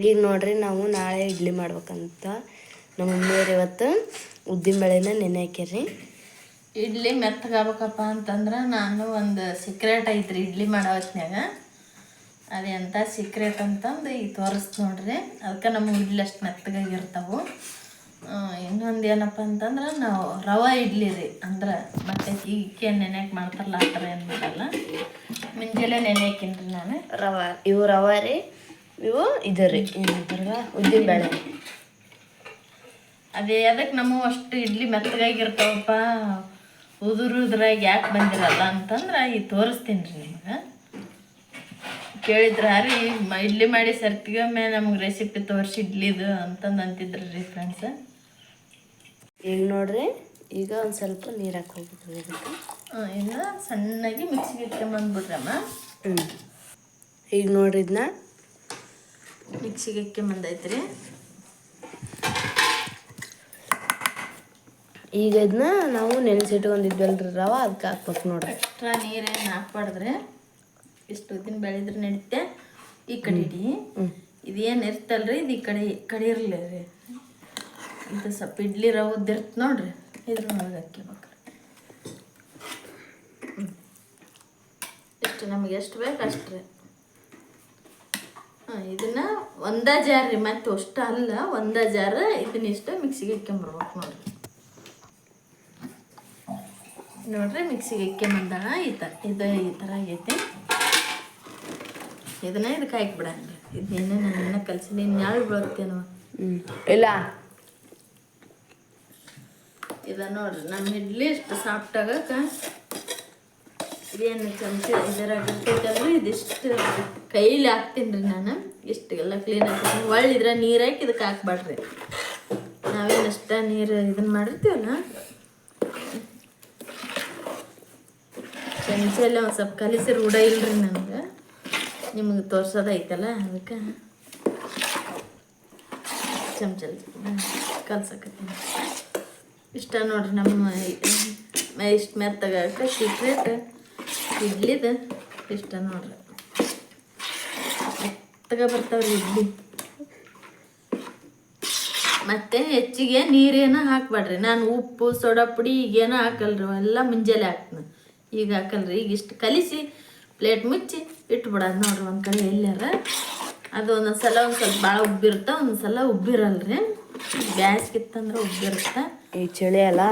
ಈಗ ನೋಡ್ರಿ ನಾವು ನಾಳೆ ಇಡ್ಲಿ ಮಾಡ್ಬೇಕಂತ ನಮ್ಮ ಮಮ್ಮಿಯವ್ರು ಇವತ್ತು ಉದ್ದಿನ ಬೇಳೆನ ನೆನೆ ಹಾಕ್ಯಾರ್ರಿ. ಇಡ್ಲಿ ಮೆತ್ತಗಾಗ್ಬೇಕಪ್ಪ ಅಂತಂದ್ರೆ ನಾನು ಒಂದು ಸೀಕ್ರೆಟ್ ಐತ್ರಿ ಇಡ್ಲಿ ಮಾಡೋ ಹೊತ್ನ್ಯಾಗ ಅದು ಎಂಥ ಸೀಕ್ರೆಟ್ ಅಂತಂದು ಈಗ ತೋರಿಸ್ತು ನೋಡ್ರಿ. ಅದಕ್ಕೆ ನಮ್ಮ ಇಡ್ಲಿ ಅಷ್ಟು ಮೆತ್ತಗಾಗಿರ್ತಾವೆ. ಇನ್ನೊಂದು ಏನಪ್ಪ ಅಂತಂದ್ರೆ ನಾವು ರವೆ ಇಡ್ಲಿ ರೀ ಅಂದ್ರೆ ಮತ್ತೆ ಈಕೆ ನೆನೆಯಕ್ಕೆ ಮಾಡ್ತಾರಲ್ಲ ಆ ಥರ ಏನು ಮಾಡಲ್ಲ. ಮುಂಜಾನೆ ನೆನೆ ಹಾಕಿನ್ರಿ ನಾನು. ರವೆ ಇವು ರವೆ ರೀ. ಇವು ಇದು ರೀ. ಏನಂತಾರಲ್ಲ ಉದ್ದಿನ ಬೇಳೆ. ಅದೇ ಅದಕ್ಕೆ ನಮ್ಮ ಅಷ್ಟು ಇಡ್ಲಿ ಮೆತ್ತಗಾಗಿರ್ತಾವಪ್ಪ. ಉದುರು ಉದುರಾಗಿ ಯಾಕೆ ಬಂದಿರಲ್ಲ ಅಂತಂದ್ರೆ ಈಗ ತೋರಿಸ್ತೀನಿ ರೀ ನಿಮ್ಗೆ. ಕೇಳಿದ್ರ ರೀ ಮ ಇಡ್ಲಿ ಮಾಡಿ ಸರ್ತಿಗೊಮ್ಮೆ ನಮ್ಗೆ ರೆಸಿಪಿ ತೋರಿಸಿ ಇಡ್ಲಿದು ಅಂತಂದು ಅಂತಿದ್ರು ರೀ ಫ್ರೆಂಡ್ಸ ಈಗ ನೋಡ್ರಿ ಈಗ ಒಂದು ಸ್ವಲ್ಪ ನೀರು ಹಾಕಿ ಇದಕ್ಕೆ. ಇನ್ನು ಸಣ್ಣಗೆ ಮಿಕ್ಸಿಗೆ ಇಟ್ಕೊಂಬಂದ್ಬಿಟ್ರಮ್ಮ ಹ್ಞೂ ಈಗ ನೋಡ್ರಿ ಇದನ್ನ ಮಿಕ್ಸಿಗೆ ಬಂದೈತೆ ರೀ ಈಗ ಇದನ್ನ ನಾವು ನೆನೆಸಿಟ್ಕೊಂಡಿದ್ವಲ್ರಿ ರವ ಅದಕ್ಕೆ ಹಾಕ್ಬೇಕು ನೋಡ್ರಿ. ಎಕ್ಸ್ಟ್ರಾ ನೀರೇನು ಹಾಕ್ಬಾರ್ದ್ರೆ. ಇಷ್ಟು ಹೊತ್ತಿನ ಬೆಳೆದ್ರೆ ನಡೀತೆ. ಈ ಕಡೆ ಇಡಿ. ಇದೇನು ಇರ್ತಲ್ರಿ ಇದು ಈ ಕಡೆ ಈ ಕಡೆ ಇರಲಿ ರೀ. ಇದು ಸ್ವಲ್ಪ ಇಡ್ಲಿ ರವದ್ದು ಇರ್ತ ನೋಡ್ರಿ. ಇದ್ರೊಳಗೆ ಹಾಕಿಬೇಕು ಇಷ್ಟು ನಮಗೆ ಎಷ್ಟು ಬೇಕು ಅಷ್ಟು ರೀ ಇದನ್ನ ಒಂದ ಜಾರ್ ರೀ ಮತ್ತೆ ಅಷ್ಟು ಅಲ್ಲ ಒಂದ ಜಾರ್ ಇದನ್ನ ಇಷ್ಟು ಮಿಕ್ಸಿಗೆ ಇಟ್ಕೊಂಬರ್ಬೇಕು ನೋಡ್ರಿ. ನೋಡ್ರಿ ಮಿಕ್ಸಿಗೆ ಇಕ್ಕೊಂಬಂದಾಳ ಈ ಥರ ಇದು ಈ ಥರ ಆಗೈತಿ. ಇದನ್ನ ಇದಕ್ಕೆ ಹಾಕ್ಬಿಡಂಗ್ರಿ ಇದನ್ನೇನು ನಾನು ಇನ್ನೂ ಕಲ್ಸಿನಿ ಇನ್ಯಾಳು ಬೀಳುತ್ತೇನೋ ಹ್ಞೂ ಇಲ್ಲ. ಇದ ನೋಡ್ರಿ ನಮ್ಮ ಇಡ್ಲಿ ಇಷ್ಟು ಸಾಫ್ಟ್ ಆಗಕ್ಕೆ ಇದೇನು ಚಮಚ ಇದರಾಗ ಇರ್ತೈತಲ್ರಿ ಇದಿಷ್ಟು ಕೈಲಿ ಹಾಕ್ತೀನಿ ರೀ ನಾನು. ಇಷ್ಟೆಲ್ಲ ಕ್ಲೀನ್ ಹಾಕ್ತೀನಿ. ಒಳ್ಳೆ ಇದ್ರ ನೀರು ಹಾಕಿ ಇದಕ್ಕೆ ಹಾಕ್ಬಾಡ್ರಿ. ನಾವೇನಷ್ಟ ನೀರು ಇದನ್ನ ಮಾಡಿರ್ತೀವಲ್ಲ? ಚಮಚ ಎಲ್ಲ ಒಂದು ಸ್ವಲ್ಪ ಕಲಿಸಿ ರೂಢ ಇಲ್ರಿ ನನಗೆ ನಿಮಗೆ ತೋರ್ಸೋದೈತಲ್ಲ ಅದಕ್ಕೆ. ಚಮಚ ಕಲ್ಸಕತ್ತೀನಿ. ಇಷ್ಟ ನೋಡ್ರಿ ನಮ್ಮ ಇಷ್ಟು ಮೆತ್ತಗಾಕ ಸೀಕ್ರೆಟ್ ಇಡ್ಲಿದ ಇಷ್ಟ ನೋಡ್ರಿ. ಮೆತ್ತಗ ಬರ್ತಾವ್ರಿ ಇಡ್ಲಿ. ಮತ್ತೆ ಹೆಚ್ಚಿಗೆ ನೀರೇನ ಹಾಕ್ಬೇಡ್ರಿ. ನಾನು ಉಪ್ಪು ಸೋಡಾ ಪುಡಿ ಈಗೇನೋ ಹಾಕಲ್ರಿ. ಎಲ್ಲ ಮುಂಜಾನೆ ಹಾಕ್ತೀನಿ. ಈಗ ಹಾಕಲ್ರಿ. ಈಗ ಇಷ್ಟು ಕಲಿಸಿ ಪ್ಲೇಟ್ ಮುಚ್ಚಿ ಇಟ್ಬಿಡೋದು ನೋಡ್ರಿ ಒಂದು ಕಡೆ ಎಲ್ಲಾರ ಅದು ಒಂದೊಂದ್ಸಲ ಒಂದು ಸ್ವಲ್ಪ ಭಾಳ ಉಬ್ಬಿರುತ್ತೆ ಒಂದೊಂದು ಸಲ ಉಬ್ಬಿರಲ್ರಿ. ಬ್ಯಾಸ್ಗಿತ್ತಂದ್ರೆ ಉಬ್ಬಿರುತ್ತೆ. ಈ ಚಳಿ ಅಲ್ಲ?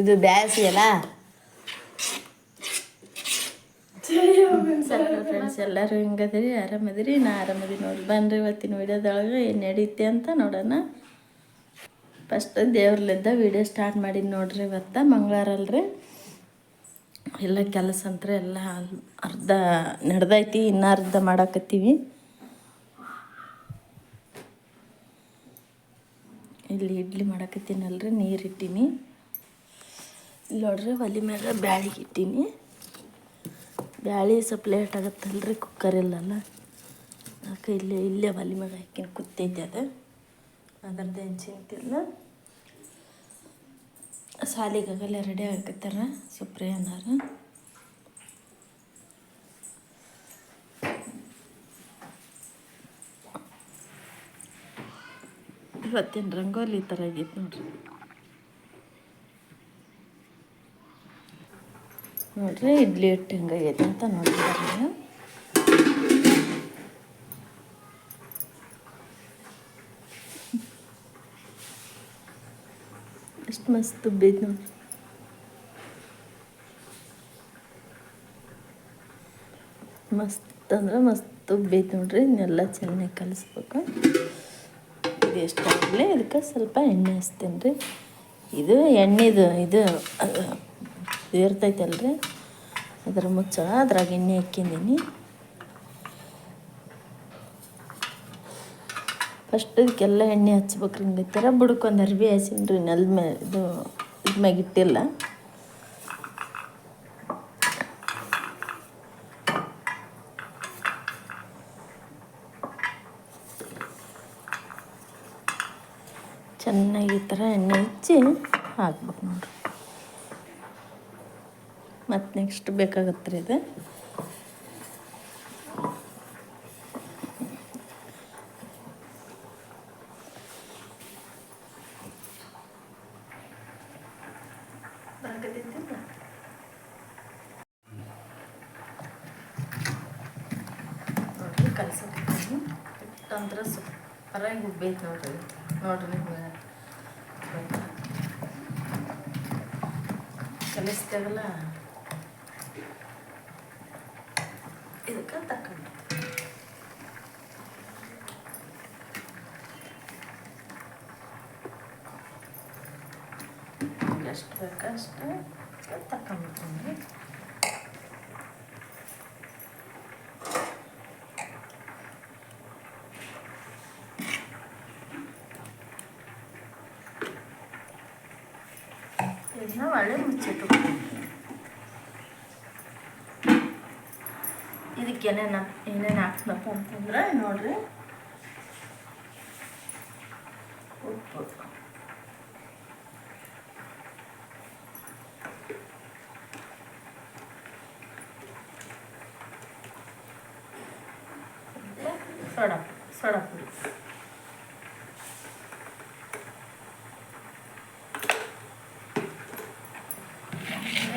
ಇದು ಬ್ಯಾಸಿ ಅಲ್ಲ? ಫ್ರೆಂಡ್ಸ್ ಎಲ್ಲರೂ ಹಿಂಗದಿರಿ? ಆರಾಮದಿರಿ? ನಾ ಆರಾಮದಿ ನೋಡಿ ಬನ್ರಿ ಇವತ್ತಿನ ವಿಡಿಯೋದೊಳಗೆ ಏನು ನಡೀತೆ ಅಂತ ನೋಡೋಣ. ಫಸ್ಟ್ ದೇವ್ರಲ್ಲಿದ್ದ ವಿಡಿಯೋ ಸ್ಟಾರ್ಟ್ ಮಾಡಿದ್ದು ನೋಡ್ರಿ ಇವತ್ತು. ಮಂಗಳವಾರ ಅಲ್ರಿ. ಎಲ್ಲ ಕೆಲಸ ಅಂತ ಎಲ್ಲ ಅರ್ಧ ನಡೆದೈತಿ ಇನ್ನು ಅರ್ಧ ಮಾಡಾಕತ್ತೀವಿ. ಇಲ್ಲಿ ಇಡ್ಲಿ ಮಾಡಾಕತ್ತೀನಲ್ರಿ ನೀರು ಇಟ್ಟೀನಿ. ಇಲ್ಲಿ ನೋಡ್ರಿ ಒಲೆ ಮೇಲೆ ಬ್ಯಾಳಿಗೆ ಇಟ್ಟೀನಿ. ಬ್ಯಾಳಿ ಸ್ವಲ್ಪ ಲೇಟ್ ರೀ ಕುಕ್ಕರ್ ಇಲ್ಲಲ್ಲ ಅದಕ್ಕೆ ಇಲ್ಲೇ ಇಲ್ಲೇ ಒಲೆ ಮ್ಯಾಗ ಹಾಕಿನ ಕೂತೈತೆ ಅದು. ಅದ್ರದ್ದು ಏನು ಚಿಂತಿಲ್ಲ ಸಾಲಿಗಾಗಲ್ಲ ರೆಡಿ ಆಗತ್ತಾರ ಸುಪ್ರಿ ಅನ್ನಾರ ಇವತ್ತಿನ ರಂಗೋಲಿ ಥರ ಆಗಿತ್ತು ನೋಡ್ರಿ. ನೋಡ್ರಿ, ಇಡ್ಲಿ ಹಿಟ್ಟು ಹೆಂಗಾಗೈತೆ ಅಂತ ನೋಡಿದ್ರಿ ಎಷ್ಟು ಮಸ್ತ್ ಉಬ್ಬೈತೆ ನೋಡ್ರಿ ಮಸ್ತ್ ಅಂದ್ರೆ ಮಸ್ತ್ ಉಬ್ಬೈತೆ ನೋಡ್ರಿ, ಇನ್ನೆಲ್ಲ ಚೆನ್ನಾಗಿ ಕಲಿಸ್ಬೇಕು. ಇದು ಎಷ್ಟಾಗಲಿ, ಇದಕ್ಕೆ ಸ್ವಲ್ಪ ಎಣ್ಣೆ ಹಚ್ತೀನಿ ರೀ ಇದು ಎಣ್ಣೆದು, ಇದು ಇರ್ತೈತಲ್ರಿ. ಅದ್ರ ಮುಚ್ಚಳ ಅದ್ರಾಗ ಎಣ್ಣೆ ಹಾಕಿದ್ದೀನಿ ಫಸ್ಟ್ ಇದಕ್ಕೆಲ್ಲ ಎಣ್ಣೆ ಹಚ್ಬೇಕ್ರಿ ಹಿಂಗೆ. ಥರ ಬುಡಕ್ಕೊಂದು ಅರ್ಬಿ ರೀ ನೆಲದ ಮೇಲೆ ಇದು ಇದು ಮ್ಯಾಗ ಇಟ್ಟಿಲ್ಲ. ಚೆನ್ನಾಗಿ ಈ ಥರ ಎಣ್ಣೆ ಹಚ್ಚಿ ಹಾಕ್ಬೇಕು ನೋಡ್ರಿ. ಮತ್ತು ನೆಕ್ಸ್ಟ್ ಬೇಕಾಗತ್ತೆ ರೀ ಇದು ಅಂದ್ರೆ ಸೂಪರಾಗಿ ನೋಡ್ರಿ. ನೋಡ್ರಿ ನಿಮ್ಗೆ ಕಲಿಸ್ತಾಗಲ್ಲ ಇದಕ್ಕೆ ತಕೊಂಡು ಎಷ್ಟು ಬೇಕೋ ಅಷ್ಟು ತಕೊಂಡ್ಬಿಡ್ತೀನಿ ಇದನ್ನ ಒಳ್ಳೆ ಮುಚ್ಚಿಟ್ಟು ಇದಕ್ಕೆ ಏನೇನು ಏನೇನು ಹಾಕ್ಸ್ಬೇಕು ಅಂತಂದ್ರೆ ನೋಡ್ರಿ. ಉಪ್ಪು. ಸೋಡಾ ಸೋಡಾ ಪುಡಿ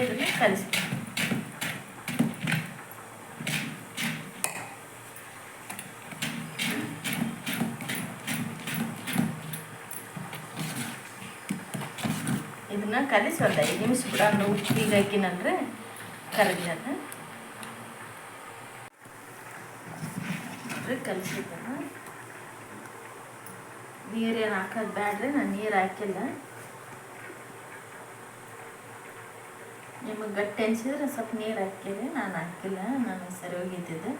ಇದನ್ನ ಕಲಿಸ್ಬೇಕು ಇದನ್ನ ಕಲಿಸಿ ಒಂದು ಐದು ನಿಮಿಷ ಬಿಡೋಣ ಉಪ್ಪಿಗೆ ಹಾಕಿನಂದ್ರೆ ಕರಗ್ಯದ ಕಲಿಸಿದ್ದನ ನೀರೇನು ಹಾಕೋದು ಬ್ಯಾಡ್ರಿ, ನಾನು ನೀರು ಹಾಕಿಲ್ಲ. ನಿಮಗೆ ಗಟ್ಟಿ ಅನ್ಸಿದ್ರೆ ಸ್ವಲ್ಪ ನೀರು ಹಾಕಿದೆ ನಾನು ಹಾಕಿಲ್ಲ, ನಾನು ಸರಿ ಹೋಗಿದ್ದಿದ್ದೆ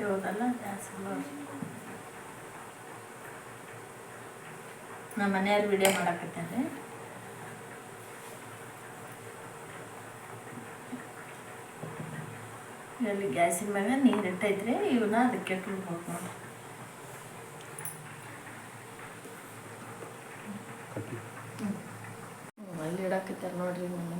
ಇವಾಗೆಲ್ಲ ಗ್ಯಾಸ್ ನಮ್ಮ ಮನೆಯವ್ರು ವಿಡಿಯೋ ಮಾಡಾಕತ್ತೇನೆ ಇಲ್ಲಿ ಗ್ಯಾಸಿನ ಮ್ಯಾಗ ನೀರು ಇಟ್ಟೈತ್ರಿ ಇವನ್ನ ಅದಕ್ಕೆ ಹೋಗ್ಬೋದು. ನೋಡಿ ಅಲ್ಲಿ ಇಡಾಕತ್ತಾರ ನೋಡ್ರಿ ನಮ್ಮ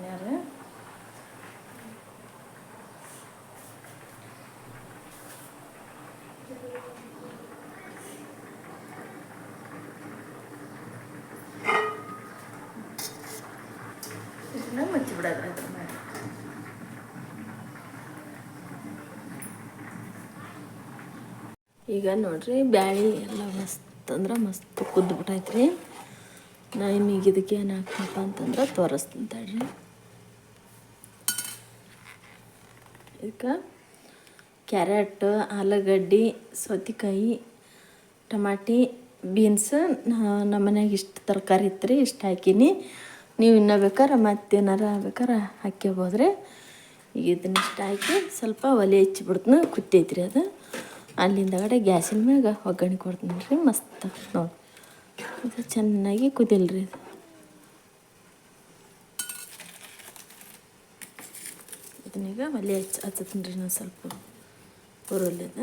ಮನೆಯವ್ರು ಇದನ್ನ ಮುಚ್ಚಿ ಅದ್ರ ಮೇಲೆ. ಈಗ ನೋಡ್ರಿ ಬ್ಯಾಳಿ ಎಲ್ಲ ಮಸ್ತ್ ಅಂದ್ರೆ ಮಸ್ತ್ ಕುದ್ಬಿಟ್ಟೈತ್ರಿ ನಾ ಈಗ ಇದಕ್ಕೆ ಏನು ಹಾಕ್ಬೇಕಪ್ಪ ಅಂತಂದ್ರೆ ತೋರಿಸ್ತೀನಿ ತಡ್ರಿ. ಇದಕ್ಕೆ ಕ್ಯಾರೆಟ್, ಆಲೂಗಡ್ಡೆ, ಸೌತೆಕಾಯಿ, ಟಮಾಟಿ, ಬೀನ್ಸ್ ನಮ್ಮ ಮನ್ಯಾಗ ಇಷ್ಟು ತರಕಾರಿ ಇತ್ತು ರೀ ಇಷ್ಟು ಹಾಕೀನಿ. ನೀವು ಇನ್ನ ಬೇಕಾರೆ ಮತ್ತೇನಾರ ಬೇಕಾರೆ ಹಾಕ್ಕೋಬೋದ್ರಿ ಈಗ ಇದನ್ನ ಇಷ್ಟ ಹಾಕಿ ಸ್ವಲ್ಪ ಒಲೆ ಹಚ್ಚಿ ಬಿಡ್ತೀನಿ ಕುತ್ತೈತ್ರಿ ಅದು. ಅಲ್ಲಿಂದಗಡೆ ಗ್ಯಾಸಿನ ಮ್ಯಾಗ ಒಗ್ಗರಣೆ ಕೊಡ್ತೀನಿ ರೀ ಮಸ್ತ್ ನೋಡಿ ಇದು ಚೆನ್ನಾಗಿ ಕುದಿಲ್ರಿ ಇದು ಇದನ್ನೀಗ ಒಲೆ ಹಚ್ಚಿ ಹಚ್ಚತೀನಿ ರೀ ನಾನು ಸ್ವಲ್ಪ ಉರುಳಿದ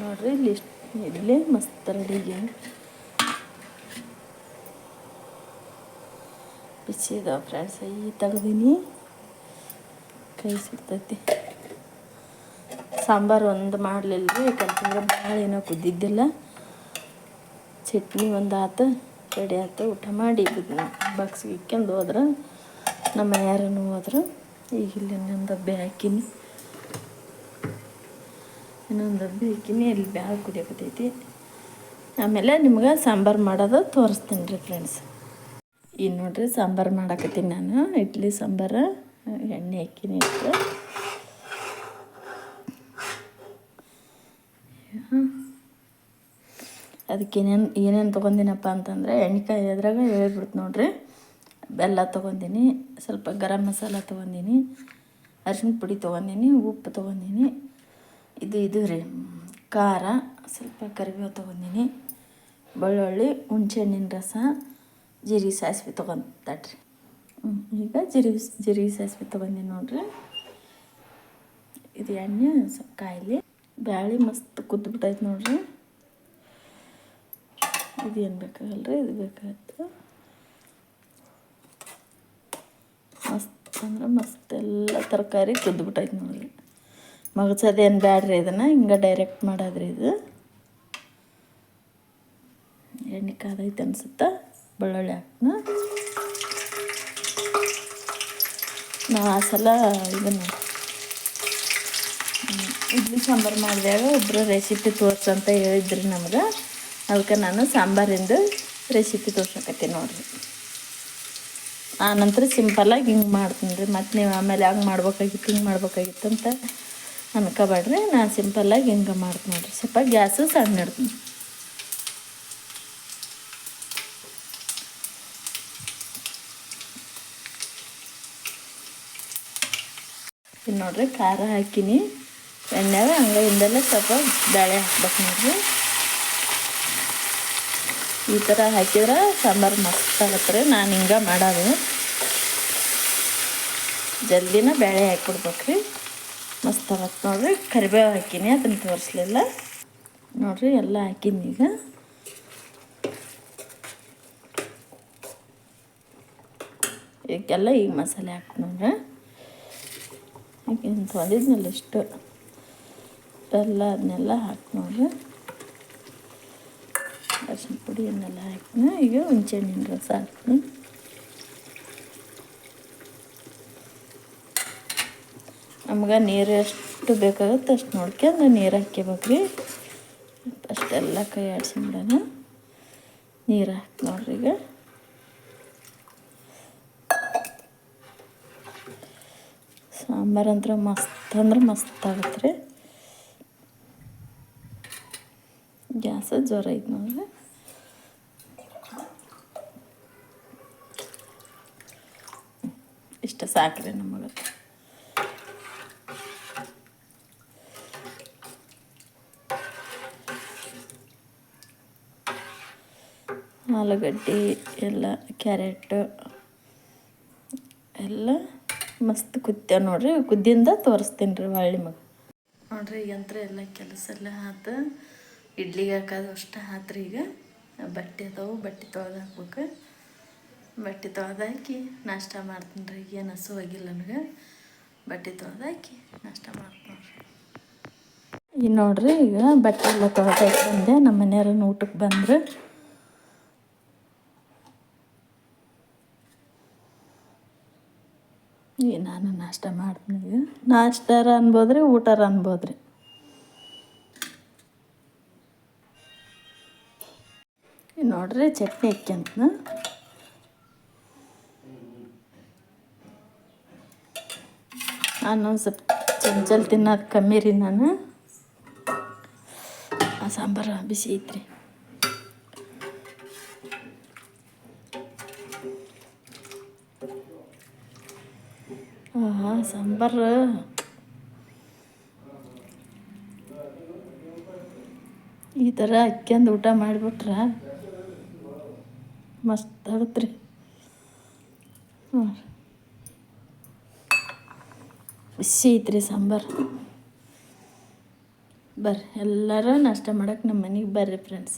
ನೋಡ್ರಿ ಇಲ್ಲಿ ಎಲ್ಲ ಮಸ್ತ್ ರೆಡಿಗೆ ಬಿಸಿ ಇದಾವೆ ಫ್ರೆಂಡ್ಸ್ ಈ ತೆಗ್ದೀನಿ. ಕೈ ಸಿಗ್ತೈತಿ. ಸಾಂಬಾರು ಒಂದು ಮಾಡಲಿಲ್ಲ ರೀ ಯಾಕಂತಂದ್ರೆ ಭಾಳ ಏನೋ ಕುದ್ದಿದ್ದಿಲ್ಲ. ಚಟ್ನಿ ಒಂದು ಆತು ರೆಡಿ ಆತು, ಊಟ ಮಾಡಿ ಬಾಕ್ಸಿಗೆ ಇಕ್ಕೊಂಡು ಹೋದ್ರೆ, ನಮ್ಮ ಯಾರನ್ನು ಹೋದ್ರೆ. ಈಗ ಇಲ್ಲಿ ನಂದು ಬ್ಯಾಕಿನಿ ಇನ್ನೊಂದು ಡಬ್ಬೆ ಹಾಕೀನಿ ಇಲ್ಲಿ ಬ್ಯಾಳ ಕುದಿಯಕತ್ತೈತಿ ಆಮೇಲೆ ನಿಮ್ಗೆ ಸಾಂಬಾರು ಮಾಡೋದು ತೋರಿಸ್ತೀನಿ ರೀ ಫ್ರೆಂಡ್ಸ್ ಈಗ ನೋಡ್ರಿ ಸಾಂಬಾರು ಮಾಡಾಕತ್ತೀನಿ ನಾನು. ಇಡ್ಲಿ ಸಾಂಬಾರು, ಎಣ್ಣೆ ಹಾಕಿನಿ ಇಟ್ಟು ಅದಕ್ಕೆ ಏನೇನು ಏನೇನು ತೊಗೊಂಡಿನಪ್ಪ ಅಂತಂದರೆ ಎಣ್ಣೆಕಾಯಿ ಅದ್ರಾಗ ಹೇಳ್ಬಿಡ್ತು ನೋಡ್ರಿ. ಬೆಲ್ಲ ತೊಗೊಂಡಿನಿ, ಸ್ವಲ್ಪ ಗರಂ ಮಸಾಲ ತೊಗೊಂಡಿನಿ ಅರಿಶಿನ ಪುಡಿ ತೊಗೊಂಡಿನಿ, ಉಪ್ಪು ತೊಗೊಂಡಿನಿ. ಇದು ಇದು ರೀ. ಖಾರ, ಸ್ವಲ್ಪ ಕರಿಬೇವು ತೊಗೊಂಡಿನಿ. ಬೆಳ್ಳುಳ್ಳಿ, ಹುಣ್ಸೆಹಣ್ಣಿನ ರಸ, ಜೀರಿಗೆ ಸಾಸಿವೆ ತೊಗೊಂತಡ್ರಿ ಈಗ ಜೀರಿಗೆ ಜೀರಿಗೆ ಸಾಸಿವೆ ತೊಗೊಂಡಿನಿ ನೋಡ್ರಿ. ಇದು ಎಣ್ಣೆ, ಸ್ವಲ್ಪ ಕಾಯಿಲೆ. ಬ್ಯಾಳಿ ಮಸ್ತ್ ಕುದ್ದುಬಿಟ್ಟೈತೆ ನೋಡ್ರಿ. ಇದೇನು ಬೇಕಾಗಲ್ರಿ? ಇದು ಬೇಕಾಗತ್ತೆ. ಮಸ್ತ್ ಅಂದ್ರೆ ಮಸ್ತ್ ಎಲ್ಲ ತರಕಾರಿ ಕುದ್ದುಬಿಟ್ಟೈತೆ ನೋಡ್ರಿ. ಮಗಸೋದೇನು ಬ್ಯಾಡ್ರಿ ಇದನ್ನು, ಹಿಂಗೆ ಡೈರೆಕ್ಟ್ ಮಾಡೋದ್ರಿ ಇದು. ಎಣ್ಣೆ ಕಾದೈತೆ ಅನ್ಸುತ್ತಾ? ಬೆಳ್ಳುಳ್ಳಿ ಹಾಕ್ನ. ನಾವು ಆ ಸಲ ಇದನ್ನು ಇಡ್ಲಿ ಸಾಂಬಾರು ಮಾಡಿದಾಗ ಒಬ್ಬರು ರೆಸಿಪಿ ತೋರ್ಸಂತ ಹೇಳಿದ್ರಿ ನಮ್ಗೆ. ಅದಕ್ಕೆ ನಾನು ಸಾಂಬಾರಿಂದು ರೆಸಿಪಿ ತೋರ್ಸಕತ್ತೀನಿ ನೋಡಿರಿ. ಆ ನಂತರ ಸಿಂಪಲ್ಲಾಗಿ ಹಿಂಗೆ ಮಾಡ್ತೀನಿ ರೀ ಮತ್ತು ನೀವು ಆಮೇಲೆ ಹಂಗೆ ಮಾಡ್ಬೇಕಾಗಿತ್ತು, ಹಿಂಗೆ ಮಾಡ್ಬೇಕಾಗಿತ್ತು ಅಂತ ಅನ್ಕೋಬೇಡ್ರಿ. ನಾನು ಸಿಂಪಲ್ಲಾಗಿ ಹಿಂಗೆ ಮಾಡ್ತೀನಿ ನೋಡಿರಿ. ಸ್ವಲ್ಪ ಗ್ಯಾಸು ಸಣ್ಣ ಇಡ್ತೀನಿ. ಇನ್ನು ನೋಡ್ರಿ, ಖಾರ ಹಾಕಿನಿ. ಎಣ್ಣೆಗೆ ಹಂಗೆ ಹಿಂದೆಲ್ಲ ಸ್ವಲ್ಪ ಬೇಳೆ ಹಾಕ್ಬೇಕು ನೋಡ್ರಿ. ಈ ಥರ ಹಾಕಿದ್ರೆ ಸಾಂಬಾರು ಮಸ್ತ್ ಆಗತ್ತೆ ರೀ. ನಾನು ಹಿಂಗೆ ಮಾಡೋದು. ಜಲ್ದಿನ ಬೇಳೆ ಹಾಕ್ಬಿಡ್ಬೇಕು ರೀ. ಮಸ್ತ್ ನೋಡಿರಿ. ಕರಿಬೇವು ಹಾಕಿನಿ, ಅದನ್ನು ತೋರಿಸ್ಲಿಲ್ಲ. ನೋಡಿರಿ, ಎಲ್ಲ ಹಾಕಿನಿ ಈಗ. ಇದಕ್ಕೆಲ್ಲ ಈಗ ಮಸಾಲೆ ಹಾಕಿ ನೋಡ್ರಿ. ಈಗ ಇಂತ ಹೊಲಿದ್ನಲ್ಲ ಇಷ್ಟು. ಬೆಲ್ಲ ಅದನ್ನೆಲ್ಲ ಹಾಕಿ ನೋಡ್ರಿ. ಅರ್ಶಿನ ಪುಡಿ ಅದನ್ನೆಲ್ಲ ಹಾಕಿನ ಈಗ ಹುಂಚೆಹಣ್ಣಿನ ರಸ ಹಾಕ್ತೀನಿ. ನಮ್ಗೆ ನೀರು ಎಷ್ಟು ಬೇಕಾಗುತ್ತೆ ಅಷ್ಟು ನೋಡ್ಕೊಂಡು ನೀರು ಹಾಕ್ಕೋಬೇಕ್ರಿ ಅಷ್ಟೆಲ್ಲ ಕೈ ಆಡಿಸ್ಬಿಡೋಣ ನೀರು ಹಾಕಿ ನೋಡ್ರಿ ಈಗ. ಸಾಂಬಾರು ಅಂದ್ರೆ ಮಸ್ತ್ ಅಂದ್ರೆ ಮಸ್ತ್ ಆಗುತ್ತೆ ರೀ ಗ್ಯಾಸ ಜ್ವರ ಐತೆ ನೋಡ್ರಿ. ಇಷ್ಟ ಸಾಕ್ರಿ ನಮಗೆ. ಆಲೂಗಡ್ಡೆ ಎಲ್ಲ ಕ್ಯಾರೆಟ್ ಎಲ್ಲ ಮಸ್ತ್ ಕುದ್ದ ನೋಡ್ರಿ. ಕುದ್ದಿಂದ ತೋರಿಸ್ತೀನಿ ರೀ ಹೊಳ್ಳಿ ಮಗ. ನೋಡ್ರಿ ಯಂತ್ರ ಎಲ್ಲ ಕೆಲಸ ಎಲ್ಲ ಆತು. ಇಡ್ಲಿಗೆ ಹಾಕೋದು ಅಷ್ಟು ಆತ್ರಿ ಈಗ. ಬಟ್ಟೆ ಅದಾವು ಬಟ್ಟೆ ತೊಳೆದು ಹಾಕ್ಬೇಕು. ಬಟ್ಟೆ ತೊಳೆದಾಕಿ ನಾಷ್ಟ ಮಾಡ್ತೀನಿ ರೀ ಏನು ಹಸು ಆಗಿಲ್ಲ ನನಗೆ. ಬಟ್ಟೆ ತೊಳೆದಾಕಿ ನಾಷ್ಟ ಮಾಡ್ತೀನಿ ನೋಡ್ರಿ. ಈಗ ನೋಡ್ರಿ ಈಗ ಬಟ್ಟೆ ಎಲ್ಲ ತೊಳೆದು ಹಾಕಿ ಬಂದೆ ನಮ್ಮ ಮನೆಯವ್ರನ್ನ ಊಟಕ್ಕೆ ಬಂದ್ರೆ. ಈಗ ನಾನು ನಾಷ್ಟ ಮಾಡ್ತೀನಿ ನಾಷ್ಟಾರ ಅನ್ಬೋದ್ರಿ, ಊಟಾರ ಅನ್ಬೋದ್ರಿ. ನೋಡ್ರಿ ಚಟ್ನಿ ಇಕ್ಕಂತ ನಾನು ಸ್ವಲ್ಪ ಚಂಚಲ್ ತಿನ್ನೋದು ಕಮ್ಮಿ ರೀ ನಾನು. ಆ ಸಾಂಬಾರು ಬಿಸಿ ಐತ್ರಿ. ಸಾಂಬಾರು. ಈ ಥರ ಅಕ್ಕಿಂದು ಊಟ ಮಾಡಿಬಿಟ್ರೆ ಮಸ್ತ್ ಆಗುತ್ತೆ ರೀ. ಬಿಸಿ ಐತ್ರಿ ಸಾಂಬಾರು. ಬರ್ರಿ, ಎಲ್ಲರೂ ನಾಷ್ಟ ಮಾಡಕ್ಕೆ ನಮ್ಮ ಮನೆಗೆ ಬರ್ರಿ ಫ್ರೆಂಡ್ಸ್